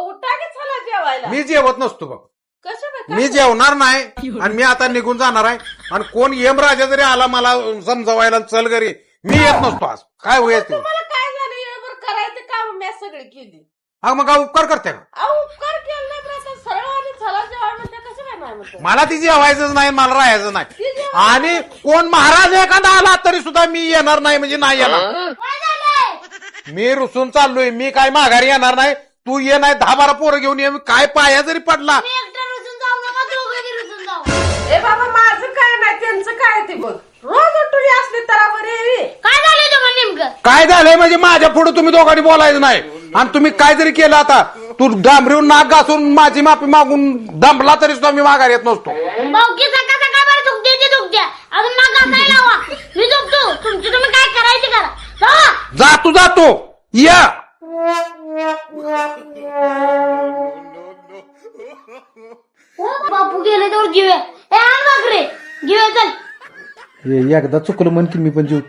उठा की चला जेवायला. मी जेवत नसतो बघ. कसं मी जेवणार नाही आणि मी आता निघून जाणार आहे. आणि कोण यम राजा जरी आला मला समजवायला चल घरी मी येत नसतो आज. काय होईल ते? तुम्हाला काय झालं? वेळभर करायचं काम मी सगळी केली. हा मग काय उपकार करते का? अहो उपकार केला नाही पण आता सरळ आणि चला जेवाय म्हणते कसं काय नाही म्हणते मला ती जेवायचंच नाही मला राहायचं नाही. आणि कोण महाराज एखादा आला तरी सुद्धा मी येणार नाही म्हणजे नाही येणार. मी रुसून चाललोय मी काय माघारी येणार नाही. तू ये नाही दहा बारा पोरं घेऊन ये काय पाया जरी पडला. ए बाबा माझं काय नाही त्यांचं काय ते बघ. रोज असली तर बरे यावी काय झालं तुम्हाला नेमकं? काय झालंय म्हणजे माझ्या पुढे तुम्ही दोघांनी बोलायचं नाही. आणि तुम्ही काय जरी केलं आता तू डांबरीहून नाक घासून माझी माफी मागून दमला तरी सुद्धा मी माघार येत नसतो. भाऊकी सकाळ सकाळ बरं दुखते ते दुखते अजून ना घासायला लावा. मी झोपतो. तुमची तुम्ही काय करायचे करा. जावा. जा. तू जातो. या. हो, बापू गेले तर जीवे ए आण भाकरे. जीवे चल. एकदा चुकलं म्हण की मी पण जीव